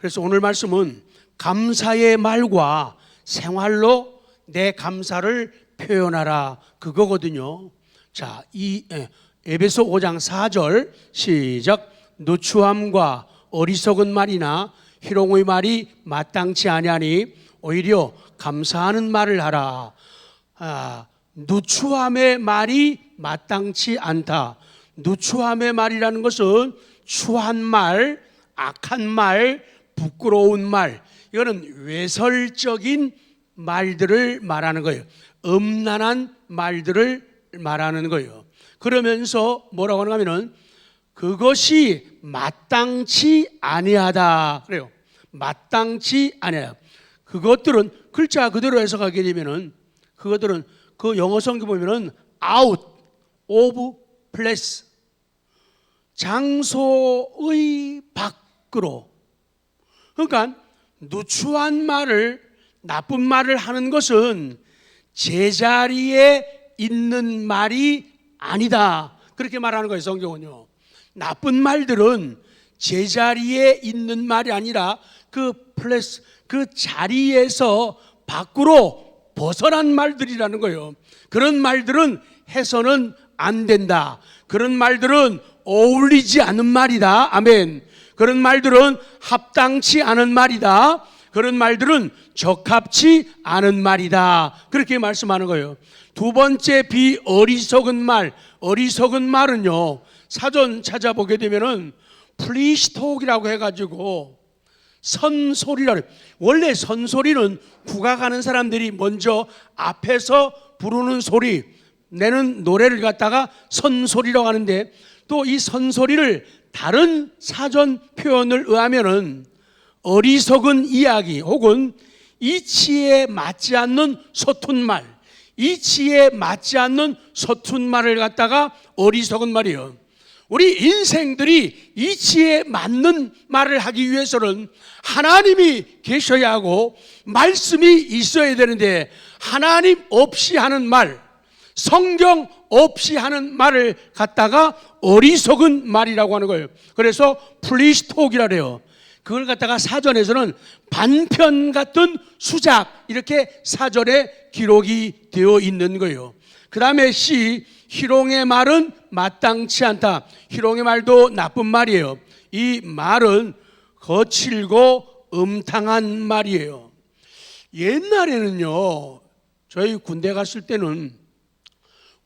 그래서 오늘 말씀은 감사의 말과 생활로 내 감사를 표현하라 그거거든요. 자, 이 에, 에베소 5장 4절 시작 누추함과 어리석은 말이나 희롱의 말이 마땅치 아니하니 오히려 감사하는 말을 하라. 아, 누추함의 말이 마땅치 않다. 누추함의 말이라는 것은 추한 말, 악한 말, 부끄러운 말, 이거는 외설적인 말들을 말하는 거예요. 음란한 말들을 말하는 거예요. 그러면서 뭐라고 하냐면은 그것이 마땅치 아니하다 그래요. 마땅치 아니야. 그것들은 글자 그대로 해석하게 되면은 그것들은 그 영어 성경 보면은 out of place 장소의 밖으로 그러니까 누추한 말을 나쁜 말을 하는 것은 제자리에 있는 말이 아니다. 그렇게 말하는 거예요, 성경은요. 나쁜 말들은 제자리에 있는 말이 아니라 그 플레스 그 자리에서 밖으로 벗어난 말들이라는 거예요. 그런 말들은 해서는 안 된다. 그런 말들은 어울리지 않는 말이다. 아멘. 그런 말들은 합당치 않은 말이다. 그런 말들은 적합치 않은 말이다. 그렇게 말씀하는 거예요. 두 번째 비 어리석은 말, 어리석은 말은요. 사전 찾아보게 되면은 플리스톡이라고 해가지고 그래요. 원래 선소리는 국악하는 사람들이 먼저 앞에서 부르는 소리, 내는 노래를 갖다가 선소리라고 하는데 또 이 선소리를 다른 사전 표현을 의하면은 어리석은 이야기 혹은 이치에 맞지 않는 서툰 말, 이치에 맞지 않는 서툰 말을 갖다가 어리석은 말이에요. 우리 인생들이 이치에 맞는 말을 하기 위해서는 하나님이 계셔야 하고 말씀이 있어야 되는데 하나님 없이 하는 말, 성경 없이 하는 말을 갖다가 어리석은 말이라고 하는 거예요. 그래서 플리스톡이라 그래요. 그걸 갖다가 사전에서는 반편 같은 수작 이렇게 사전에 기록이 되어 있는 거예요. 그 다음에 C 희롱의 말은 마땅치 않다. 희롱의 말도 나쁜 말이에요. 이 말은 거칠고 음탕한 말이에요. 옛날에는요, 저희 군대 갔을 때는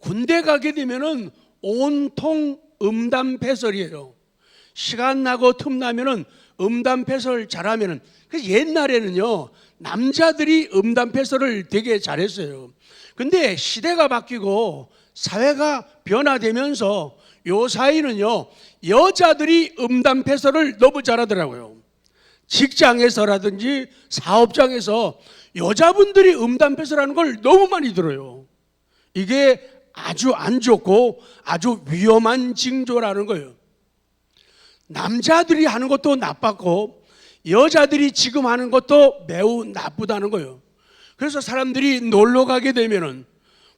군대 가게 되면은 온통 음담 패설이에요. 시간 나고 틈 나면은 음담 패설 잘하면은 그 옛날에는요 남자들이 음담 패설을 되게 잘했어요. 근데 시대가 바뀌고 사회가 변화되면서 요 사이는요 여자들이 음담 패설을 너무 잘하더라고요. 직장에서라든지 사업장에서 여자분들이 음담 패설하는 걸 너무 많이 들어요. 이게 아주 안 좋고 아주 위험한 징조라는 거예요. 남자들이 하는 것도 나빴고 여자들이 지금 하는 것도 매우 나쁘다는 거예요. 그래서 사람들이 놀러 가게 되면은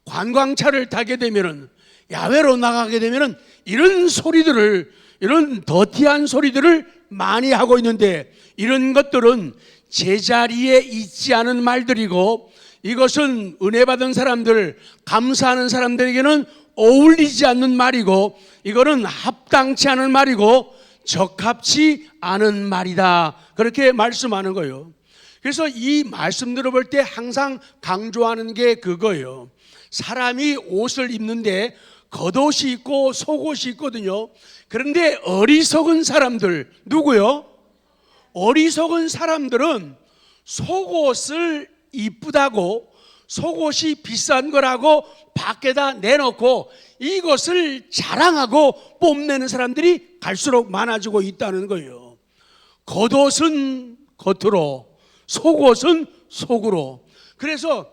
관광차를 타게 되면은 야외로 나가게 되면은 이런 소리들을 이런 더티한 소리들을 많이 하고 있는데 이런 것들은 제자리에 있지 않은 말들이고 이것은 은혜 받은 사람들 감사하는 사람들에게는 어울리지 않는 말이고 이거는 합당치 않은 말이고 적합치 않은 말이다. 그렇게 말씀하는 거예요. 그래서 이 말씀 들어볼 때 항상 강조하는 게 그거예요. 사람이 옷을 입는데 겉옷이 있고 속옷이 있거든요. 그런데 어리석은 사람들, 누구요? 어리석은 사람들은 속옷을 이쁘다고 속옷이 비싼 거라고 밖에다 내놓고 이것을 자랑하고 뽐내는 사람들이 갈수록 많아지고 있다는 거예요. 겉옷은 겉으로, 속옷은 속으로. 그래서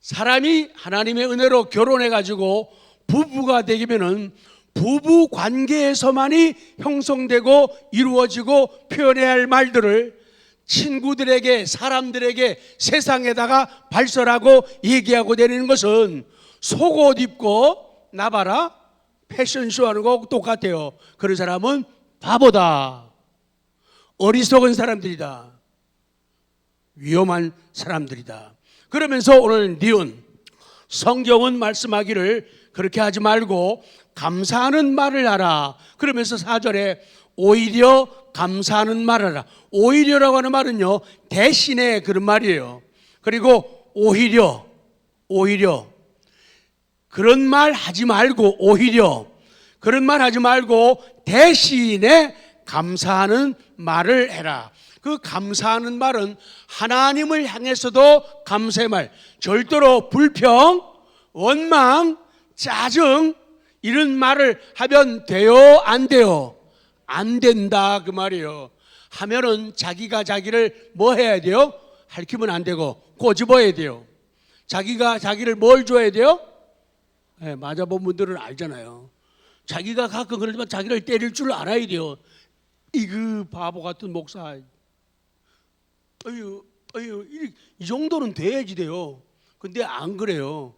사람이 하나님의 은혜로 결혼해 가지고 부부가 되면은 부부 관계에서만이 형성되고 이루어지고 표현해야 할 말들을 친구들에게 사람들에게 세상에다가 발설하고 얘기하고 다니는 것은 속옷 입고 나봐라 패션쇼 하는 거 똑같아요. 그런 사람은 바보다. 어리석은 사람들이다. 위험한 사람들이다. 그러면서 오늘 니은 성경은 말씀하기를 그렇게 하지 말고 감사하는 말을 하라. 그러면서 4절에 오히려 감사하는 말을 하라. 오히려라고 하는 말은요, 대신에 그런 말이에요. 그리고 오히려, 오히려. 그런 말 하지 말고, 오히려. 그런 말 하지 말고, 대신에 감사하는 말을 해라. 그 감사하는 말은 하나님을 향해서도 감사의 말, 절대로 불평, 원망, 짜증, 이런 말을 하면 돼요? 안 돼요? 안 된다. 그 말이에요. 하면은 자기가 자기를 뭐 해야 돼요? 할퀴면 안 되고 꼬집어야 돼요. 자기가 자기를 뭘 줘야 돼요? 네, 맞아본 분들은 알잖아요. 자기가 가끔 그러지만 자기를 때릴 줄 알아야 돼요. 이그 바보 같은 목사. 어유, 어유, 이, 이 정도는 돼야지 돼요. 근데 안 그래요.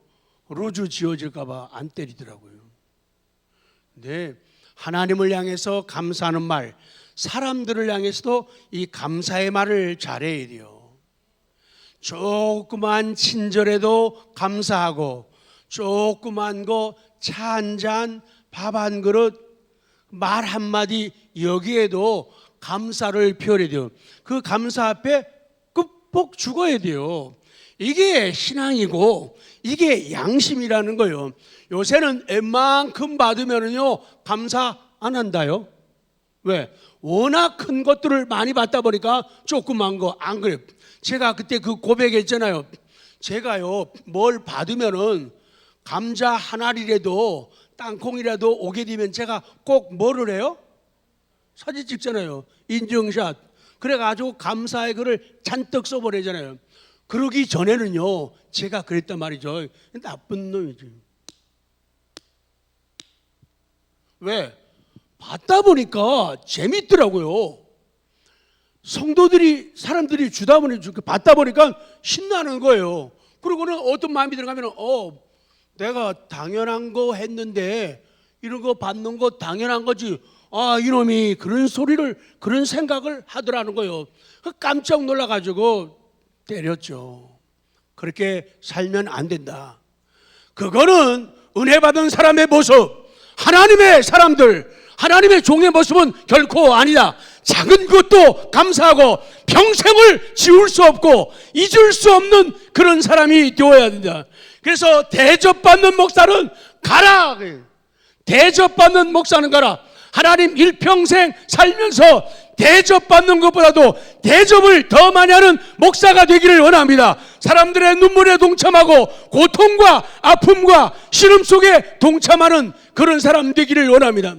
로즈 지어질까봐 안 때리더라고요. 네, 하나님을 향해서 감사하는 말, 사람들을 향해서도 이 감사의 말을 잘해야 돼요. 조그만 친절에도 감사하고, 조그만 거 차 한 잔, 밥 한 그릇, 말 한마디 여기에도 감사를 표현해야 돼요. 그 감사 앞에 끝복 죽어야 돼요. 이게 신앙이고 이게 양심이라는 거예요. 요새는 웬만큼 받으면요 감사 안 한다요. 왜? 워낙 큰 것들을 많이 받다 보니까 조그만 거 안 그래요. 제가 그때 그 고백했잖아요. 제가요 뭘 받으면은 감자 한 알이라도 땅콩이라도 오게 되면 제가 꼭 뭐를 해요? 사진 찍잖아요. 인증샷. 그래가지고 감사의 글을 잔뜩 써버리잖아요. 그러기 전에는요, 제가 그랬단 말이죠. 나쁜 놈이지. 왜? 받다 보니까 재밌더라고요. 성도들이, 사람들이 주다 보니, 받다 보니까 신나는 거예요. 그러고는 어떤 마음이 들어가면, 어, 내가 당연한 거 했는데, 이런 거 받는 거 당연한 거지. 아, 이놈이 그런 소리를, 그런 생각을 하더라는 거예요. 그 깜짝 놀라가지고 때렸죠. 그렇게 살면 안 된다. 그거는 은혜 받은 사람의 모습, 하나님의 사람들, 하나님의 종의 모습은 결코 아니다. 작은 것도 감사하고 평생을 지울 수 없고 잊을 수 없는 그런 사람이 되어야 된다. 그래서 대접받는 목사는 가라. 대접받는 목사는 가라. 하나님 일평생 살면서 대접받는 것보다도 대접을 더 많이 하는 목사가 되기를 원합니다. 사람들의 눈물에 동참하고 고통과 아픔과 시름 속에 동참하는 그런 사람 되기를 원합니다.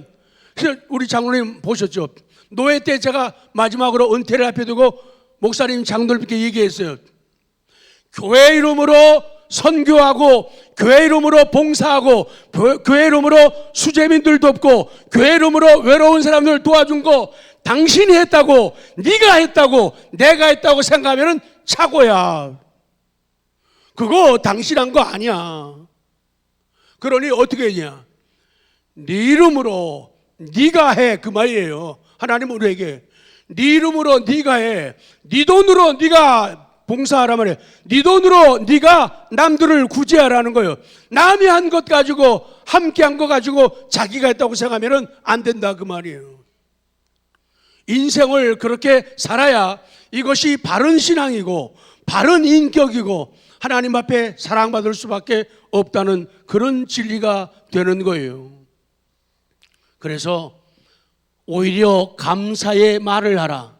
우리 장로님 보셨죠? 노예 때 제가 마지막으로 은퇴를 앞에 두고 목사님 장로님께 얘기했어요. 교회 이름으로 선교하고 교회 이름으로 봉사하고 교회 이름으로 수재민들 돕고 교회 이름으로 외로운 사람들 도와준 거 당신이 했다고 네가 했다고 내가 했다고 생각하면은 착오야. 그거 당신 한 거 아니야. 그러니 어떻게 했냐? 네 이름으로 네가 해 그 말이에요. 하나님 우리에게 네 이름으로 네가 해. 네 돈으로 네가 봉사하라 말이에요. 네 돈으로 네가 남들을 구제하라는 거예요. 남이 한 것 가지고 함께 한 거 가지고 자기가 했다고 생각하면은 안 된다 그 말이에요. 인생을 그렇게 살아야 이것이 바른 신앙이고 바른 인격이고 하나님 앞에 사랑받을 수밖에 없다는 그런 진리가 되는 거예요. 그래서 오히려 감사의 말을 하라.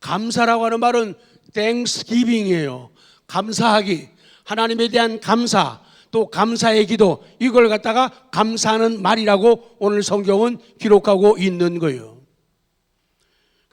감사라고 하는 말은 땡스기빙이에요. 감사하기. 하나님에 대한 감사, 또 감사의 기도, 이걸 갖다가 감사하는 말이라고 오늘 성경은 기록하고 있는 거예요.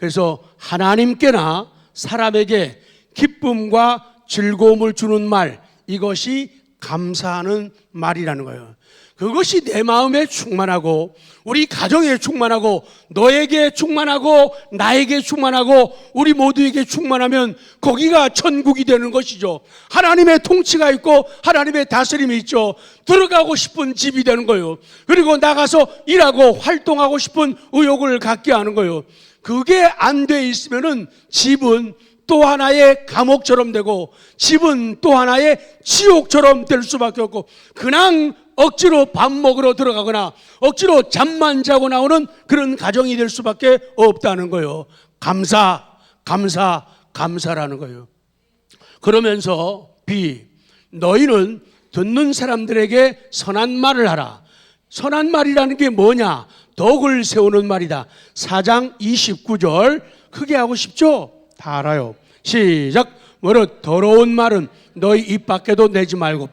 그래서 하나님께나 사람에게 기쁨과 즐거움을 주는 말, 이것이 감사하는 말이라는 거예요. 그것이 내 마음에 충만하고 우리 가정에 충만하고 너에게 충만하고 나에게 충만하고 우리 모두에게 충만하면 거기가 천국이 되는 것이죠. 하나님의 통치가 있고 하나님의 다스림이 있죠. 들어가고 싶은 집이 되는 거예요. 그리고 나가서 일하고 활동하고 싶은 의욕을 갖게 하는 거예요. 그게 안 돼 있으면은 집은 또 하나의 감옥처럼 되고 집은 또 하나의 지옥처럼 될 수밖에 없고 그냥 억지로 밥 먹으러 들어가거나 억지로 잠만 자고 나오는 그런 가정이 될 수밖에 없다는 거예요. 감사, 감사, 감사라는 거예요. 그러면서 B 너희는 듣는 사람들에게 선한 말을 하라. 선한 말이라는 게 뭐냐? 덕을 세우는 말이다. 4장 29절 크게 하고 싶죠? 다 알아요. 시작. 뭐로 더러운 말은 너희 입 밖에도 내지 말고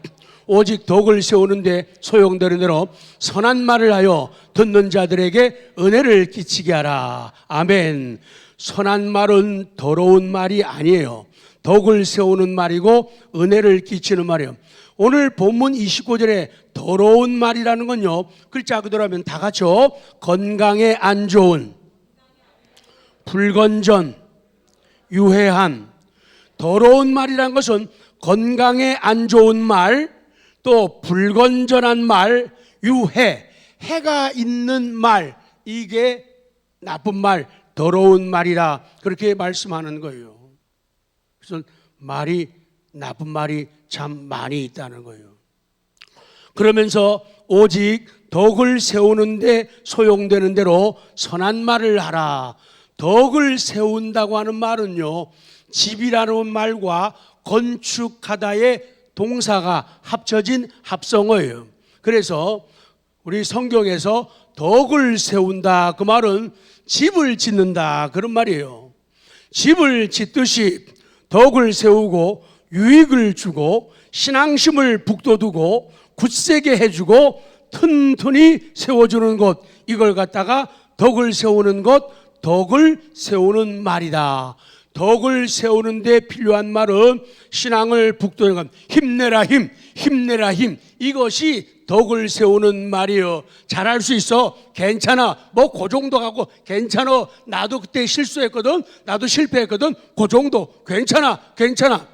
오직 덕을 세우는데 소용되는 대로 선한 말을 하여 듣는 자들에게 은혜를 끼치게 하라. 아멘. 선한 말은 더러운 말이 아니에요. 덕을 세우는 말이고 은혜를 끼치는 말이에요. 오늘 본문 29절에 더러운 말이라는 건요. 글자 그대로 하면 다 같이요. 건강에 안 좋은 불건전 유해한 더러운 말이란 것은 건강에 안 좋은 말, 또 불건전한 말, 유해, 해가 있는 말, 이게 나쁜 말, 더러운 말이라 그렇게 말씀하는 거예요. 그래서 말이 나쁜 말이 참 많이 있다는 거예요. 그러면서 오직 덕을 세우는데 소용되는 대로 선한 말을 하라. 덕을 세운다고 하는 말은요, 집이라는 말과 건축하다의 동사가 합쳐진 합성어예요. 그래서 우리 성경에서 덕을 세운다 그 말은 집을 짓는다 그런 말이에요. 집을 짓듯이 덕을 세우고 유익을 주고 신앙심을 북돋우고 굳세게 해주고 튼튼히 세워주는 것 이걸 갖다가 덕을 세우는 것 덕을 세우는 말이다. 덕을 세우는데 필요한 말은 신앙을 북돋는 것. 힘내라 힘 힘내라 힘. 이것이 덕을 세우는 말이요. 잘할 수 있어. 괜찮아. 뭐 그 정도 갖고 괜찮아 나도 그때 실수했거든. 나도 실패했거든. 그 정도. 괜찮아. 괜찮아.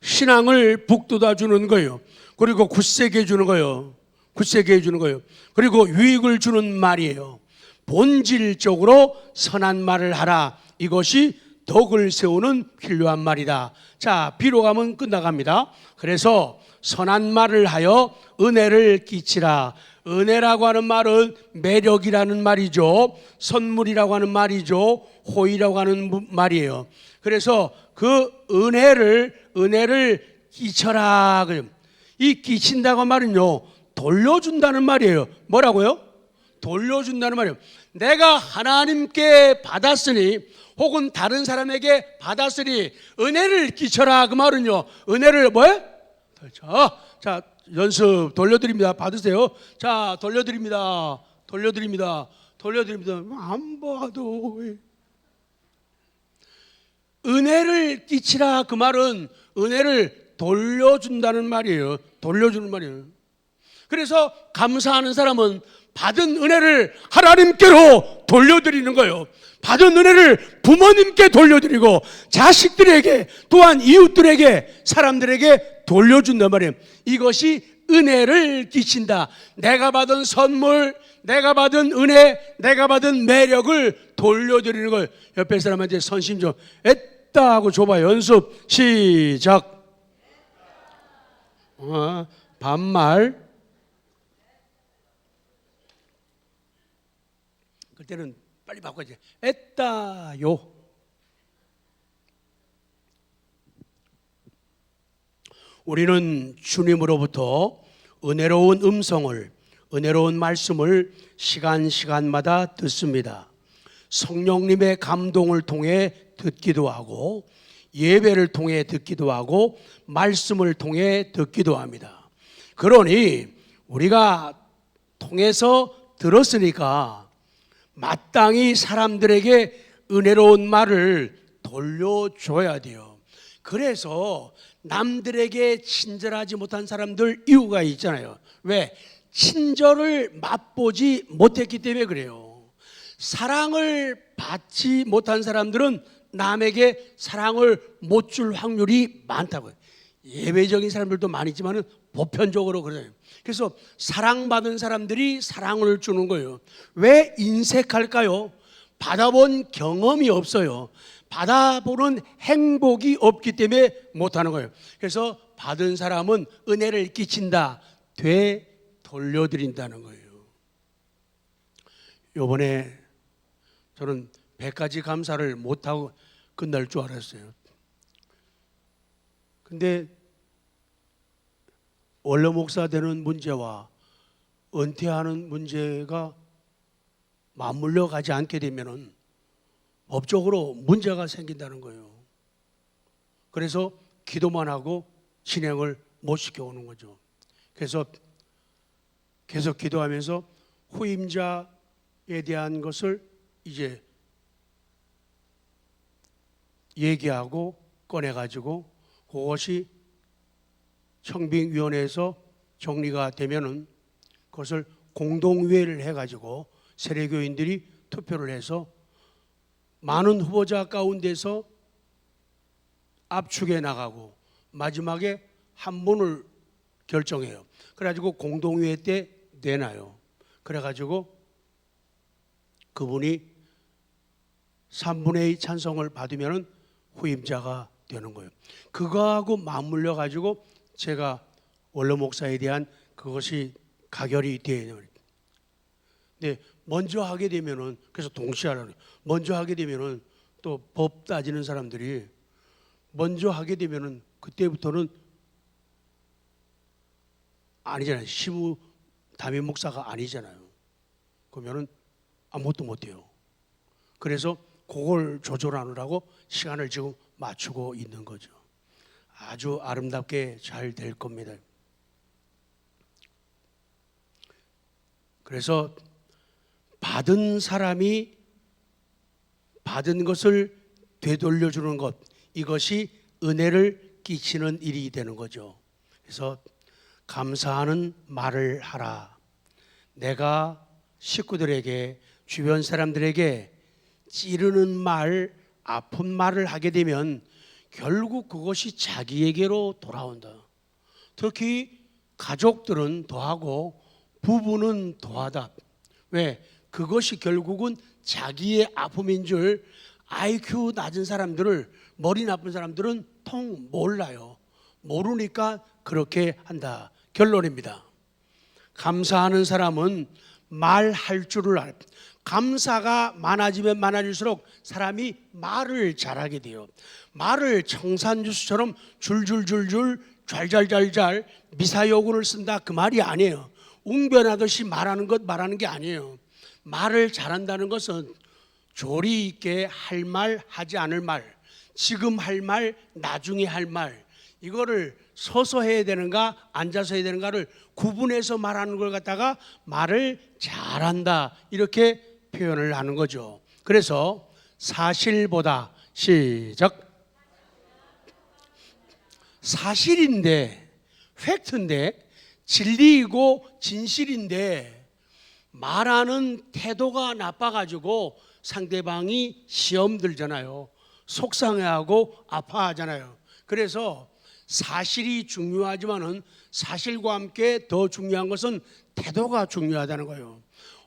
신앙을 북돋아 주는 거예요 그리고 굳세게 해주는 거예요 굳세게 해주는 거예요 그리고 유익을 주는 말이에요 본질적으로 선한 말을 하라 이것이 덕을 세우는 필요한 말이다. 자, 비로 가면 끝나갑니다. 그래서 선한 말을 하여 은혜를 끼치라. 은혜라고 하는 말은 매력이라는 말이죠. 선물이라고 하는 말이죠. 호의라고 하는 말이에요. 그래서 그 은혜를 은혜를 끼쳐라. 이 끼친다고 말은요. 돌려준다는 말이에요. 뭐라고요? 돌려준다는 말이에요. 내가 하나님께 받았으니 혹은 다른 사람에게 받았으니 은혜를 끼쳐라 그 말은요. 은혜를 뭐해? 자, 자 연습 돌려드립니다. 받으세요. 자 돌려드립니다. 돌려드립니다. 돌려드립니다. 안 봐도 은혜를 끼치라 그 말은 은혜를 돌려준다는 말이에요. 돌려주는 말이에요. 그래서 감사하는 사람은 받은 은혜를 하나님께로 돌려드리는 거예요. 받은 은혜를 부모님께 돌려드리고 자식들에게 또한 이웃들에게 사람들에게 돌려준단 말이에요. 이것이 은혜를 끼친다. 내가 받은 선물, 내가 받은 은혜, 내가 받은 매력을 돌려드리는 걸 옆에 사람한테 선심 좀 했다 하고 줘봐 연습 시작. 어, 반말 그때는 빨리 바꿔야지. 애따요. 우리는 주님으로부터 은혜로운 음성을, 은혜로운 말씀을 시간 시간마다 듣습니다. 성령님의 감동을 통해 듣기도 하고, 예배를 통해 듣기도 하고, 말씀을 통해 듣기도 합니다. 그러니 우리가 통해서 들었으니까 마땅히 사람들에게 은혜로운 말을 돌려줘야 돼요. 그래서 남들에게 친절하지 못한 사람들 이유가 있잖아요. 왜? 친절을 맛보지 못했기 때문에 그래요. 사랑을 받지 못한 사람들은 남에게 사랑을 못 줄 확률이 많다고요. 예외적인 사람들도 많이 있지만 보편적으로 그래요. 그래서 사랑받은 사람들이 사랑을 주는 거예요. 왜 인색할까요? 받아본 경험이 없어요. 받아보는 행복이 없기 때문에 못하는 거예요. 그래서 받은 사람은 은혜를 끼친다, 되 돌려드린다는 거예요. 요번에 저는 100가지 감사를 못하고 끝날 줄 알았어요. 근데 원로 목사 되는 문제와 은퇴하는 문제가 맞물려 가지 않게 되면은 법적으로 문제가 생긴다는 거예요. 그래서 기도만 하고 진행을 못 시켜오는 거죠. 그래서 계속 기도하면서 후임자에 대한 것을 이제 얘기하고 꺼내가지고 그것이 청빙위원회에서 정리가 되면은 그것을 공동회의를 해가지고 세례교인들이 투표를 해서 많은 후보자 가운데서 압축해 나가고 마지막에 한 분을 결정해요. 그래가지고 공동회의 때 내놔요. 그래가지고 그분이 3분의 2 찬성을 받으면은 후임자가 되는 거예요. 그거하고 맞물려 가지고 제가 원로 목사에 대한 그것이 가결이 되어요. 근데 먼저 하게 되면은 그래서 동시에 거예요. 먼저 하게 되면은 또 법 따지는 사람들이 먼저 하게 되면은 그때부터는 아니잖아요. 시무 담임 목사가 아니잖아요. 그러면은 아무것도 못 해요. 그래서 그걸 조절하느라고 시간을 지금 맞추고 있는 거죠. 아주 아름답게 잘 될 겁니다. 그래서 받은 사람이 받은 것을 되돌려 주는 것 이것이 은혜를 끼치는 일이 되는 거죠. 그래서 감사하는 말을 하라. 내가 식구들에게 주변 사람들에게 찌르는 말, 아픈 말을 하게 되면 결국 그것이 자기에게로 돌아온다. 특히 가족들은 더하고 부부는 더하다. 왜? 그것이 결국은 자기의 아픔인 줄 IQ 낮은 사람들을 머리 나쁜 사람들은 통 몰라요. 모르니까 그렇게 한다. 결론입니다. 감사하는 사람은 말할 줄을 알. 감사가 많아지면 많아질수록 사람이 말을 잘하게 돼요. 말을 청산주스처럼 줄줄줄줄 잘잘잘잘 미사여구를 쓴다 그 말이 아니에요. 웅변하듯이 말하는 것 말하는 게 아니에요. 말을 잘한다는 것은 조리 있게 할 말 하지 않을 말, 지금 할 말, 나중에 할 말, 이거를 서서 해야 되는가 앉아서 해야 되는가를 구분해서 말하는 걸 갖다가 말을 잘한다 이렇게 표현을 하는 거죠. 그래서 사실보다 시작 사실인데 팩트인데 진리이고 진실인데 말하는 태도가 나빠가지고 상대방이 시험 들잖아요. 속상해하고 아파하잖아요. 그래서 사실이 중요하지만은 사실과 함께 더 중요한 것은 태도가 중요하다는 거예요.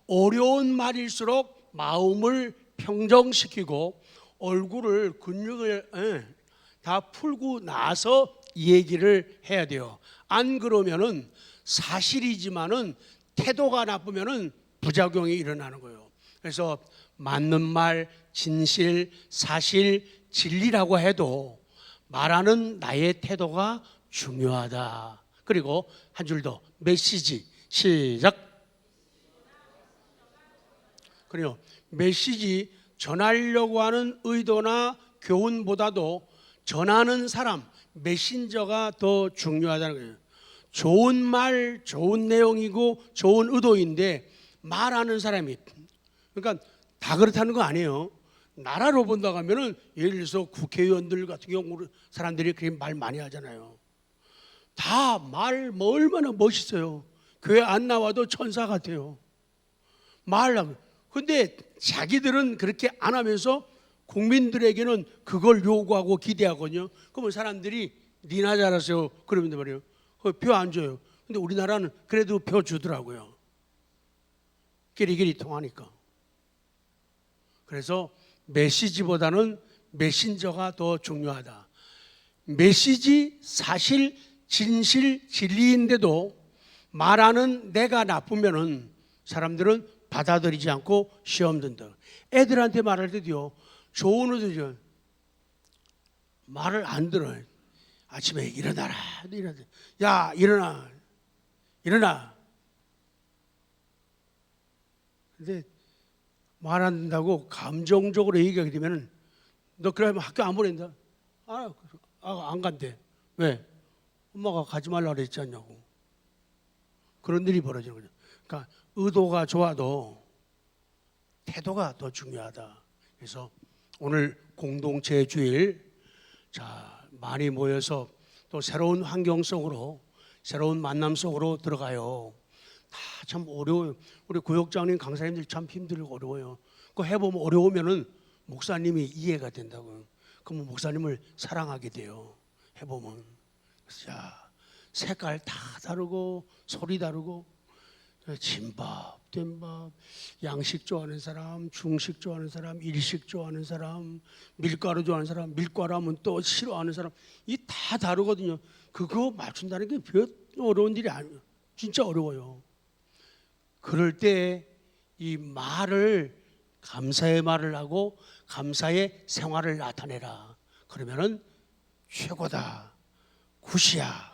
어려운 말일수록 마음을 평정시키고 얼굴을 근육을 예, 다 풀고 나서 얘기를 해야 돼요. 안 그러면은 사실이지만은 태도가 나쁘면은 부작용이 일어나는 거예요. 그래서 맞는 말, 진실, 사실, 진리라고 해도 말하는 나의 태도가 중요하다. 그리고 한 줄 더 메시지 시작. 그래요. 메시지 전하려고 하는 의도나 교훈보다도 전하는 사람 메신저가 더 중요하다는 거예요. 좋은 말, 좋은 내용이고 좋은 의도인데 말하는 사람이 그러니까 다 그렇다는 거 아니에요. 나라로 본다고 하면은 예를 들어서 국회의원들 같은 경우 사람들이 그렇게 말 많이 하잖아요. 다 말 뭐 얼마나 멋있어요. 교회 안 나와도 천사 같아요. 말하고. 근데 자기들은 그렇게 안 하면서 국민들에게는 그걸 요구하고 기대하거든요. 그러면 사람들이 니나 잘하세요. 그러면 말이에요. 표 안 줘요. 근데 우리나라는 그래도 표 주더라고요. 끼리끼리 통하니까. 그래서 메시지보다는 메신저가 더 중요하다. 메시지 사실 진실 진리인데도 말하는 내가 나쁘면은 사람들은 받아들이지 않고 시험 든다. 애들한테 말할 때도요. 좋은 애들이 말을 안 들어요. 아침에 일어나라. 일어나. 야, 일어나. 일어나. 근데 말 안 된다고 감정적으로 얘기하게 되면은 너 그러면 학교 안 보낸다. 아, 아, 안 간대. 왜? 엄마가 가지 말라 그랬지 않냐고. 그런 일이 벌어지는 거죠. 그러니까 의도가 좋아도 태도가 더 중요하다. 그래서 오늘 공동체 주일 자 많이 모여서 또 새로운 환경 속으로 새로운 만남 속으로 들어가요. 다 참 어려워요. 우리 구역장님 강사님들 참 힘들고 어려워요. 그 해보면 어려우면은 목사님이 이해가 된다고요. 그러면 목사님을 사랑하게 돼요. 해보면. 야, 색깔 다 다르고 소리 다르고 진밥, 된밥, 양식 좋아하는 사람, 중식 좋아하는 사람, 일식 좋아하는 사람, 밀가루 좋아하는 사람, 밀가루 하면 또 싫어하는 사람, 이 다 다르거든요. 그거 맞춘다는 게 별 어려운 일이 아니에요. 진짜 어려워요. 그럴 때 이 말을 감사의 말을 하고 감사의 생활을 나타내라. 그러면은 최고다. 굿이야.